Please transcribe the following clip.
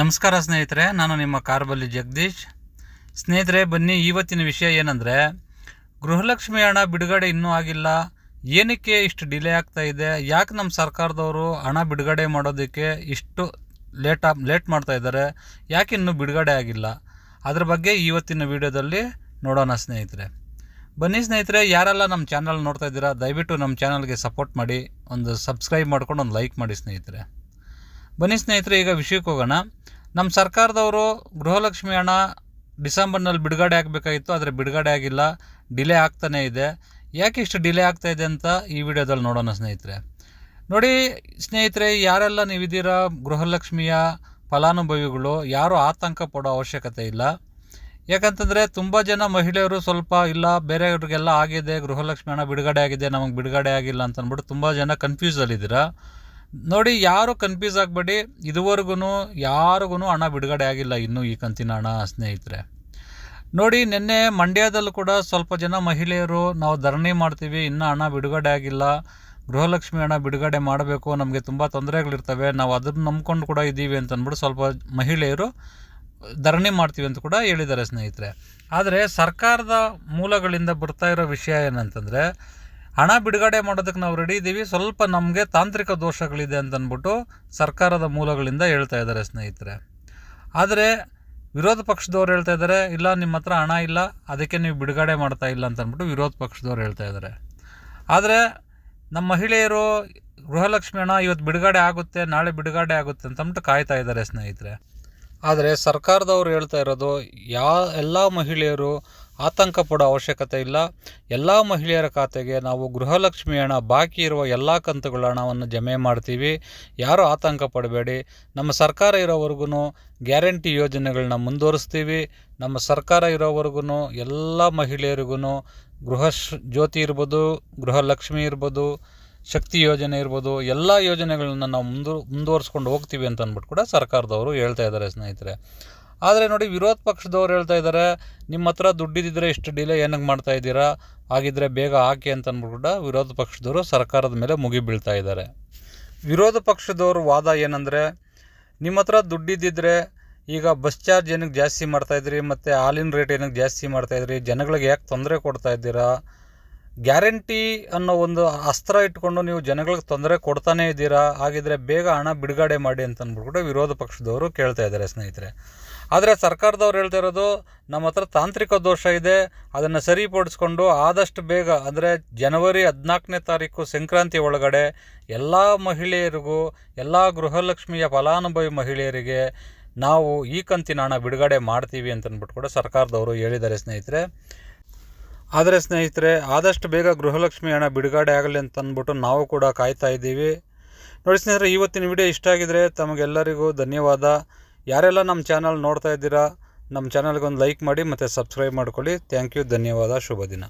ನಮಸ್ಕಾರ ಸ್ನೇಹಿತರೆ, ನಾನು ನಿಮ್ಮ ಕಾರ್ಬಲ್ಲಿ ಜಗದೀಶ್. ಸ್ನೇಹಿತರೆ, ಬನ್ನಿ ಇವತ್ತಿನ ವಿಷಯ ಏನಂದರೆ, ಗೃಹಲಕ್ಷ್ಮಿ ಹಣ ಬಿಡುಗಡೆ ಇನ್ನೂ ಆಗಿಲ್ಲ, ಏನಕ್ಕೆ ಇಷ್ಟು ಡಿಲೇ ಆಗ್ತಾ ಇದೆ, ಯಾಕೆ ನಮ್ಮ ಸರ್ಕಾರದವರು ಹಣ ಬಿಡುಗಡೆ ಮಾಡೋದಕ್ಕೆ ಇಷ್ಟು ಲೇಟ್ ಲೇಟ್ ಮಾಡ್ತಾ ಇದ್ದಾರೆ, ಯಾಕೆ ಇನ್ನೂ ಬಿಡುಗಡೆ ಆಗಿಲ್ಲ? ಅದ್ರ ಬಗ್ಗೆ ಇವತ್ತಿನ ವಿಡಿಯೋದಲ್ಲಿ ನೋಡೋಣ ಸ್ನೇಹಿತರೆ. ಬನ್ನಿ ಸ್ನೇಹಿತರೆ, ಯಾರೆಲ್ಲ ನಮ್ಮ ಚಾನಲ್ ನೋಡ್ತಾ ಇದ್ದೀರಾ, ದಯವಿಟ್ಟು ನಮ್ಮ ಚಾನಲ್ಗೆ ಸಪೋರ್ಟ್ ಮಾಡಿ, ಒಂದು ಸಬ್ಸ್ಕ್ರೈಬ್ ಮಾಡ್ಕೊಂಡು ಒಂದು ಲೈಕ್ ಮಾಡಿ ಸ್ನೇಹಿತರೆ. ಬನ್ನಿ ಸ್ನೇಹಿತರೆ, ಈಗ ವಿಷಯಕ್ಕೆ ಹೋಗೋಣ. ನಮ್ಮ ಸರ್ಕಾರದವರು ಗೃಹಲಕ್ಷ್ಮಿ ಹಣ ಡಿಸೆಂಬರ್ನಲ್ಲಿ ಬಿಡುಗಡೆ ಆಗಬೇಕಾಗಿತ್ತು, ಆದರೆ ಬಿಡುಗಡೆ ಆಗಿಲ್ಲ, ಡಿಲೇ ಆಗ್ತಾನೇ ಇದೆ. ಯಾಕೆ ಇಷ್ಟು ಡಿಲೇ ಆಗ್ತಾ ಇದೆ ಅಂತ ಈ ವಿಡಿಯೋದಲ್ಲಿ ನೋಡೋಣ ಸ್ನೇಹಿತರೆ. ನೋಡಿ ಸ್ನೇಹಿತರೆ, ಯಾರೆಲ್ಲ ನೀವಿದ್ದೀರಾ, ಗೃಹಲಕ್ಷ್ಮಿಯ ಫಲಾನುಭವಿಗಳು, ಯಾರೂ ಆತಂಕ ಪಡೋ ಅವಶ್ಯಕತೆ ಇಲ್ಲ. ಯಾಕಂತಂದರೆ ತುಂಬ ಜನ ಮಹಿಳೆಯರು ಸ್ವಲ್ಪ ಇಲ್ಲ, ಬೇರೆಯವ್ರಿಗೆಲ್ಲ ಆಗಿದೆ, ಗೃಹಲಕ್ಷ್ಮಿ ಹಣ ಬಿಡುಗಡೆ ಆಗಿದೆ, ನಮಗೆ ಬಿಡುಗಡೆ ಆಗಿಲ್ಲ ಅಂತ ಅಂದ್ಬಿಟ್ಟು ತುಂಬ ಜನ ಕನ್ಫ್ಯೂಸಲ್ಲಿದ್ದೀರಾ ನೋಡಿ, ಯಾರು ಕನ್ಫ್ಯೂಸ್ ಆಗಬೇಡಿ. ಇದುವರೆಗೂ ಯಾರಿಗೂ ಹಣ ಬಿಡುಗಡೆ ಆಗಿಲ್ಲ ಇನ್ನೂ ಈ ಕಂತಿನ ಹಣ, ಸ್ನೇಹಿತರೆ. ನೋಡಿ, ನಿನ್ನೆ ಮಂಡ್ಯದಲ್ಲೂ ಕೂಡ ಸ್ವಲ್ಪ ಜನ ಮಹಿಳೆಯರು, ನಾವು ಧರಣಿ ಮಾಡ್ತೀವಿ, ಇನ್ನೂ ಹಣ ಬಿಡುಗಡೆ ಆಗಿಲ್ಲ, ಗೃಹಲಕ್ಷ್ಮಿ ಹಣ ಬಿಡುಗಡೆ ಮಾಡಬೇಕು, ನಮಗೆ ತುಂಬ ತೊಂದರೆಗಳಿರ್ತವೆ, ನಾವು ಅದನ್ನು ನಂಬ್ಕೊಂಡು ಕೂಡ ಇದ್ದೀವಿ ಅಂತ ಅಂದ್ಬಿಟ್ಟು ಸ್ವಲ್ಪ ಮಹಿಳೆಯರು ಧರಣಿ ಮಾಡ್ತೀವಿ ಅಂತ ಕೂಡ ಹೇಳಿದ್ದಾರೆ, ಸ್ನೇಹಿತರೆ. ಆದರೆ ಸರ್ಕಾರದ ಮೂಲಗಳಿಂದ ಬರ್ತಾ ಇರೋ ವಿಷಯ ಏನಂತಂದರೆ ಹಣ ಬಿಡುಗಡೆ ಮಾಡೋದಕ್ಕೆ ನಾವು ರೆಡಿ ಇದ್ದೀವಿ ಸ್ವಲ್ಪ ನಮಗೆ ತಾಂತ್ರಿಕ ದೋಷಗಳಿದೆ ಅಂತಂದ್ಬಿಟ್ಟು ಸರ್ಕಾರದ ಮೂಲಗಳಿಂದ ಹೇಳ್ತಾ ಇದ್ದಾರೆ ಸ್ನೇಹಿತರೆ. ಆದರೆ ವಿರೋಧ ಪಕ್ಷದವ್ರು ಹೇಳ್ತಾ ಇದ್ದಾರೆ, ಇಲ್ಲ, ನಿಮ್ಮ ಹತ್ರ ಹಣ ಇಲ್ಲ, ಅದಕ್ಕೆ ನೀವು ಬಿಡುಗಡೆ ಮಾಡ್ತಾ ಇಲ್ಲ ಅಂತಂದ್ಬಿಟ್ಟು ವಿರೋಧ ಪಕ್ಷದವ್ರು ಹೇಳ್ತಾ ಇದ್ದಾರೆ. ಆದರೆ ನಮ್ಮ ಮಹಿಳೆಯರು, ಗೃಹಲಕ್ಷ್ಮಿ ಹಣ ಇವತ್ತು ಬಿಡುಗಡೆ ಆಗುತ್ತೆ, ನಾಳೆ ಬಿಡುಗಡೆ ಆಗುತ್ತೆ ಅಂತಂದ್ಬಿಟ್ಟು ಕಾಯ್ತಾ ಇದ್ದಾರೆ ಸ್ನೇಹಿತರೆ. ಆದರೆ ಸರ್ಕಾರದವರು ಹೇಳ್ತಾ ಇರೋದು, ಯಾ, ಎಲ್ಲ ಮಹಿಳೆಯರು ಆತಂಕ ಪಡೋ ಅವಶ್ಯಕತೆ ಇಲ್ಲ. ಎಲ್ಲ ಮಹಿಳೆಯರ ಖಾತೆಗೆ ನಾವು ಗೃಹಲಕ್ಷ್ಮಿ ಹಣ ಬಾಕಿ ಇರುವ ಎಲ್ಲ ಕಂತುಗಳ ಹಣವನ್ನು ಜಮೆ ಮಾಡ್ತೀವಿ. ಯಾರೂ ಆತಂಕ ಪಡಬೇಡಿ. ನಮ್ಮ ಸರ್ಕಾರ ಇರೋವರೆಗೂ ಗ್ಯಾರಂಟಿ ಯೋಜನೆಗಳನ್ನ ಮುಂದುವರಿಸ್ತೀವಿ. ನಮ್ಮ ಸರ್ಕಾರ ಇರೋವರೆಗೂ ಎಲ್ಲ ಮಹಿಳೆಯರಿಗೂ ಗೃಹ ಜ್ಯೋತಿ ಇರ್ಬೋದು, ಗೃಹಲಕ್ಷ್ಮಿ ಇರ್ಬೋದು, ಶಕ್ತಿ ಯೋಜನೆ ಇರ್ಬೋದು, ಎಲ್ಲ ಯೋಜನೆಗಳನ್ನ ನಾವು ಮುಂದು, ಮುಂದುವರಿಸ್ಕೊಂಡು ಹೋಗ್ತೀವಿ ಅಂತ ಅಂದ್ಬಿಟ್ಟು ಕೂಡ ಸರ್ಕಾರದವರು ಹೇಳ್ತಾ ಇದ್ದಾರೆ ಸ್ನೇಹಿತರೆ. ಆದರೆ ನೋಡಿ ವಿರೋಧ ಪಕ್ಷದವ್ರು ಹೇಳ್ತಾ ಇದ್ದಾರೆ ನಿಮ್ಮ ಹತ್ರ ದುಡ್ಡಿದ್ದರೆ ಇಷ್ಟು ಡಿಲೇ ಏನಕ್ಕೆ ಮಾಡ್ತಾ ಇದ್ದೀರಾ? ಹಾಗಿದ್ರೆ ಬೇಗ ಹಾಕಿ ಅಂತ ಅಂದ್ಬಿಟ್ಟು ಕೂಡ ವಿರೋಧ ಪಕ್ಷದವರು ಸರ್ಕಾರದ ಮೇಲೆ ಮುಗಿಬೀಳ್ತಾ ಇದ್ದಾರೆ ವಿರೋಧ ಪಕ್ಷದವರು ವಾದ ಏನಂದರೆ, ನಿಮ್ಮ ಹತ್ರ ದುಡ್ಡಿದ್ದಿದ್ರೆ ಈಗ ಬಸ್ ಚಾರ್ಜ್ ಏನಕ್ಕೆ ಜಾಸ್ತಿ ಮಾಡ್ತಾಯಿದ್ರಿ ಮತ್ತು ಹಾಲಿನ ರೇಟ್ ಏನಕ್ಕೆ ಜಾಸ್ತಿ ಮಾಡ್ತಾಯಿದ್ರಿ ಜನಗಳಿಗೆ ಯಾಕೆ ತೊಂದರೆ ಕೊಡ್ತಾ ಇದ್ದೀರಾ? ಗ್ಯಾರಂಟಿ ಅನ್ನೋ ಒಂದು ಅಸ್ತ್ರ ಇಟ್ಕೊಂಡು ನೀವು ಜನಗಳಿಗೆ ತೊಂದರೆ ಕೊಡ್ತಾನೇ ಇದ್ದೀರಾ, ಹಾಗಿದ್ರೆ ಬೇಗ ಹಣ ಬಿಡುಗಡೆ ಮಾಡಿ ಅಂತ ಅಂದ್ಬಿಟ್ಟು ವಿರೋಧ ಪಕ್ಷದವರು ಕೇಳ್ತಾ ಇದ್ದಾರೆ ಸ್ನೇಹಿತರೆ. ಆದರೆ ಸರ್ಕಾರದವ್ರು ಹೇಳ್ತಾ ಇರೋದು, ನಮ್ಮ ಹತ್ರ ತಾಂತ್ರಿಕ ದೋಷ ಇದೆ, ಅದನ್ನು ಸರಿಪಡಿಸ್ಕೊಂಡು ಆದಷ್ಟು ಬೇಗ, ಅಂದರೆ ಜನವರಿ ಹದಿನಾಲ್ಕನೇ ತಾರೀಕು ಸಂಕ್ರಾಂತಿ ಒಳಗಡೆ ಎಲ್ಲ ಮಹಿಳೆಯರಿಗೂ, ಎಲ್ಲ ಗೃಹಲಕ್ಷ್ಮಿಯ ಫಲಾನುಭವಿ ಮಹಿಳೆಯರಿಗೆ ನಾವು ಈ ಕಂತಿನ ಹಣ ಬಿಡುಗಡೆ ಮಾಡ್ತೀವಿ ಅಂತಂದ್ಬಿಟ್ಟು ಕೂಡ ಸರ್ಕಾರದವರು ಹೇಳಿದ್ದಾರೆ ಸ್ನೇಹಿತರೆ. ಆದರೆ ಸ್ನೇಹಿತರೆ, ಆದಷ್ಟು ಬೇಗ ಗೃಹಲಕ್ಷ್ಮಿ ಹಣ ಬಿಡುಗಡೆ ಆಗಲಿ ಅಂತ ಅಂದ್ಬಿಟ್ಟು ನಾವು ಕೂಡ ಕಾಯ್ತಾ ಇದ್ದೀವಿ. ನೋಡಿ ಸ್ನೇಹಿತರೆ, ಇವತ್ತಿನ ವಿಡಿಯೋ ಇಷ್ಟ ಆಗಿದರೆ ತಮಗೆಲ್ಲರಿಗೂ ಧನ್ಯವಾದ. ಯಾರೆಲ್ಲ ನಮ್ಮ ಚಾನಲ್ ನೋಡ್ತಾ ಇದ್ದೀರಾ, ನಮ್ಮ ಚಾನಲ್ಗೆ ಒಂದು ಲೈಕ್ ಮಾಡಿ ಮತ್ತು ಸಬ್ಸ್ಕ್ರೈಬ್ ಮಾಡ್ಕೊಳ್ಳಿ. ಥ್ಯಾಂಕ್ ಯು, ಧನ್ಯವಾದ, ಶುಭ ದಿನ.